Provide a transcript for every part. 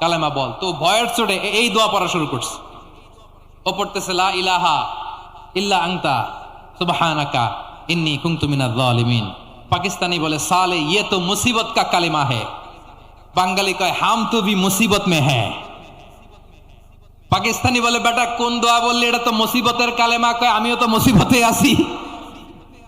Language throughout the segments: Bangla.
কালেমা বল। তো ভয়ের এ- এই দোয়া পড়া শুরু করছে। ও পড়তেছে, লা ইলাহা ইল্লা আংতা ইন্নী জালিমিন। পাকিস্তানি বলে, সালে ইয়ে তো মুসিবত কা কালিমা है বাঙালি কয়, হাম তো মুসিবত মে হ্যাঁ। পাকিস্তানি বলে, বেটা, কোন দোয়া বললি, এটা তো মুসিবতের কালেমা। কয়, আমিও তো মুসিবতে আছি।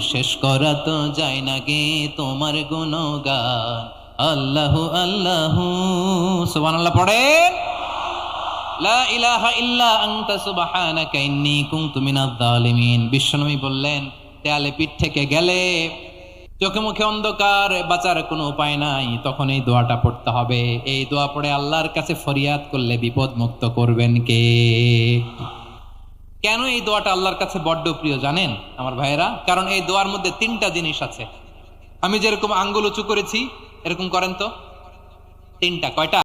শেষ করা তো যায় না গে তোমার গুণগান। আল্লাহু আল্লাহু। দেয়ালে পিঠ থেকে গেলে চোখে মুখে অন্ধকার, বাঁচার কোনো উপায় নাই। তখন এই দোয়াটা পড়তে হবে। এই দোয়া পড়ে আল্লাহর কাছে ফরিয়াদ করলে বিপদ মুক্ত করবেন কে? কেন এই দোয়াটা আল্লাহর কাছে বড্ড প্রিয় জানেন আমার ভাইয়েরা? কারণ এই দোয়ার মধ্যে তিনটা জিনিস আছে। আমি যেরকম আঙ্গুল উঁচু করেছি, এরকম করেন তো? তিনটা, কয়টা?